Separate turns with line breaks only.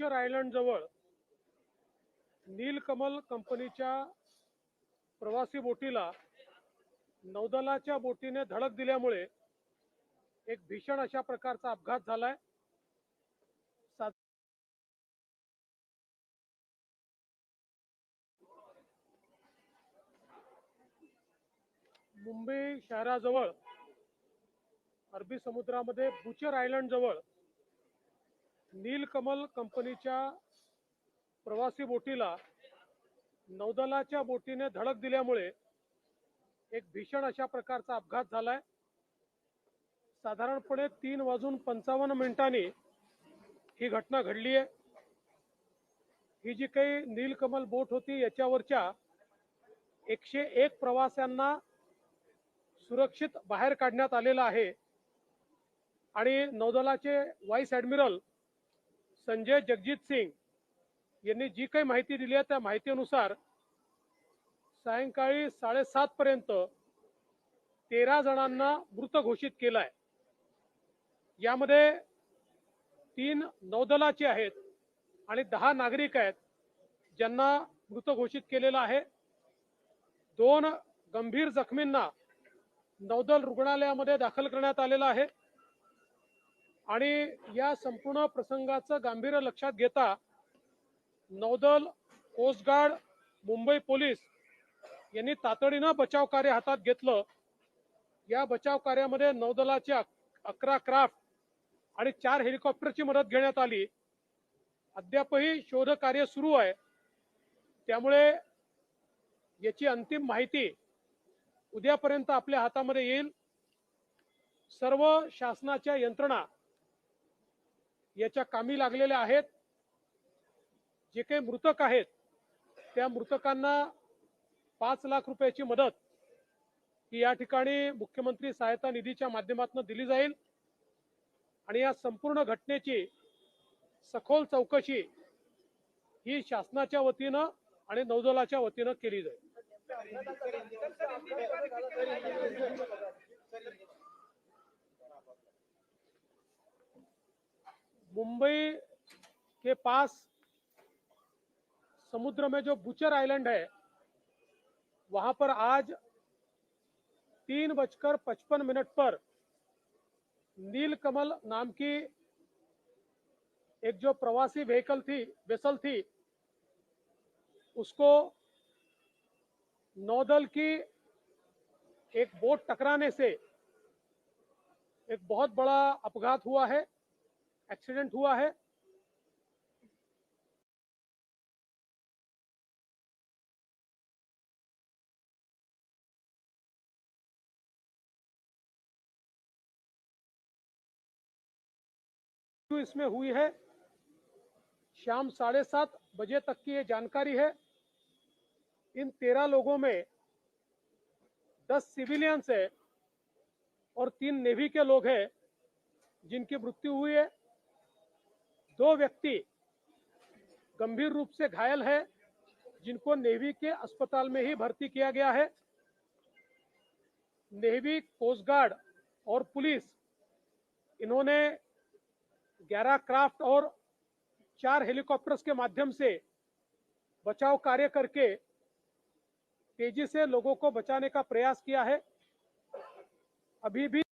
Butcher island जवळ नीलकमल कंपनीच्या प्रवासी बोटीला नौदलाच्या बोटीने धडक दिल्यामुळे एक भीषण अशा प्रकारचा अपघात झालाय. मुंबई शहराजवळ अरबी समुद्रामध्ये बुचर आयलंड जवळ नीलकमल कंपनीच्या प्रवासी बोटीला नौदलाच्या बोटीने धडक दिल्यामुळे एक भीषण अशा प्रकारचा अपघात झालाय. साधारणपणे तीन वाजून पंचावन्न मिनिटांनी ही घटना घडली आहे ही जी काही नीलकमल बोट होती याच्यावरच्या एकशे एक प्रवाशांना सुरक्षित बाहेर काढण्यात आलेलं आहे. आणि नौदलाचे व्हाईस ॲडमिरल संजय जगजित सिंग यांनी जी काही माहिती दिली आहे त्या माहितीनुसार सायंकाळी साडेसात पर्यंत तेरा जणांना मृत घोषित केलं आहे यामध्ये तीन नौदलाचे आहेत आणि दहा नागरिक आहेत ज्यांना मृत घोषित केलेलं आहे. दोन गंभीर जखमींना नौदल रुग्णालयामध्ये दाखल करण्यात आलेलं आहे. आणि या संपूर्ण प्रसंगाचं गांभीर्य लक्षात घेता नौदल कोस्टगार्ड मुंबई पोलीस यांनी तातडीनं बचाव कार्य हातात घेतलं. या बचाव कार्यामध्ये नौदलाचे अकरा क्राफ्ट आणि चार हेलिकॉप्टरची मदत घेण्यात आली. अद्यापही शोध कार्य सुरू आहे. त्यामुळे याची अंतिम माहिती उद्यापर्यंत आपल्या हातामध्ये येईल. सर्व शासनाच्या यंत्रणा याच्या कामी लागलेल्या आहेत. जे काही मृतक आहेत त्या मृतकांना पाच लाख रुपयाची मदत ही या ठिकाणी मुख्यमंत्री सहायता निधीच्या माध्यमातून दिली जाईल. आणि या संपूर्ण घटनेची सखोल चौकशी ही शासनाच्या वतीनं आणि नौदलाच्या वतीनं केली जाईल. मुंबई के पास समुद्र में जो बुचर आइलैंड है, वहाँ पर आज तीन बजकर पचपन मिनट पर नीलकमल नाम की एक जो प्रवासी व्हीकल थी वेसल थी, उसको नौदल की एक बोट टकराने से एक बहुत बड़ा अपघात हुआ है। एक्सीडेंट हुआ है। इसमें हुई है। शाम साढ़े सात बजे तक की ये जानकारी है। इन तेरह लोगों में दस सिविलियंस है और तीन नेवी के लोग हैं जिनकी मृत्यु हुई है। दो व्यक्ति गंभीर रूप से घायल है, जिनको नेवी के अस्पताल में ही भर्ती किया गया है। नेवी कोस्ट गार्ड और पुलिस, इन्होंने 11 क्राफ्ट और चार हेलीकॉप्टर्स के माध्यम से बचाव कार्य करके तेज़ी से लोगों को बचाने का प्रयास किया है। अभी भी